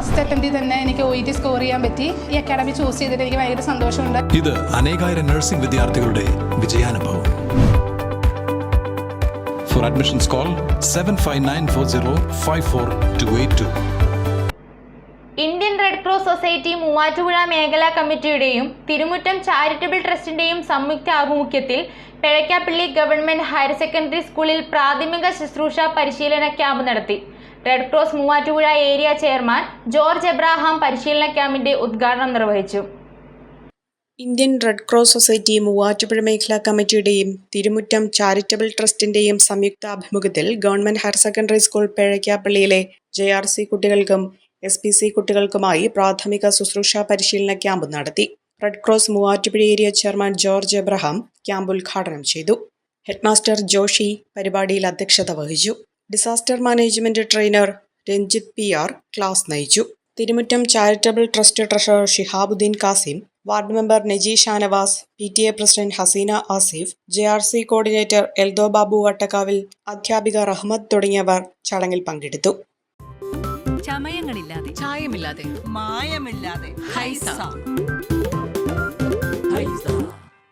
First അറ്റംപ്റ്റിൽ തന്നെ എനിക്ക് O E T score ചെയ്യാൻ പറ്റി. ഈ അക്കാഡമി ചൂസ് ചെയ്തിട്ട് എനിക്ക് ഭയങ്കര സന്തോഷമുണ്ട്. ഇത് അനേകായിരം നഴ്സിംഗ് വിദ്യാർത്ഥികളുടെ വിജയാനുഭവം. For admissions call seven five nine four zero five four two eight two Indian red cross society Muvattupuzha മേഖലാ കമ്മിറ്റിയുടെയും തിരുമുറ്റം ചാരിറ്റബിൾ ട്രസ്റ്റിന്റെയും സംയുക്ത ആഭിമുഖ്യത്തിൽ പിഴയ്ക്കാപ്പള്ളി ഗവൺമെന്റ് ഹയർ സെക്കൻഡറി സ്കൂളിൽ പ്രാഥമിക ശുശ്രൂഷ പരിശീലന ക്യാമ്പ് നടത്തി. Red cross Muvattupuzha area chairman George Abraham പരിശീലന ക്യാമ്പിന്റെ ഉദ്ഘാടനം നിർവഹിച്ചു. Indian red cross society Muvattupuzha മേഖലാ കമ്മിറ്റിയുടെയും തിരുമുറ്റം ചാരിറ്റബിൾ ട്രസ്റ്റിന്റെയും സംയുക്ത ആഭിമുഖ്യത്തിൽ ഗവൺമെന്റ് ഹയർ സെക്കൻഡറി സ്കൂൾ പേഴയ്ക്കാപ്പള്ളിയിലെ ജെ ആർ സി കുട്ടികൾക്കും എസ് പി സി കുട്ടികൾക്കുമായി പ്രാഥമിക ശുശ്രൂഷ പരിശീലന ക്യാമ്പ് നടത്തി. Red cross Muvattupuzha area chairman George Abraham camp ഉദ്ഘാടനം ചെയ്തു. ഹെഡ്മാസ്റ്റർ ജോഷി പരിപാടിയിൽ അധ്യക്ഷത വഹിച്ചു. Disaster management trainer Ranjith P R class നയിച്ചു. Thirumuttam charitable trust treasurer Shihabuddin Kasim ward member Naji Shanavas P T A president Haseena Asif J R C coordinator Eldho Babu Vattakkavil അധ്യാപിക റഹ്മദ് തുടങ്ങിയവർ ചടങ്ങിൽ പങ്കെടുത്തു. ചമയങ്ങളില്ലാതെ ചായമില്ലാതെ മായമില്ലാതെ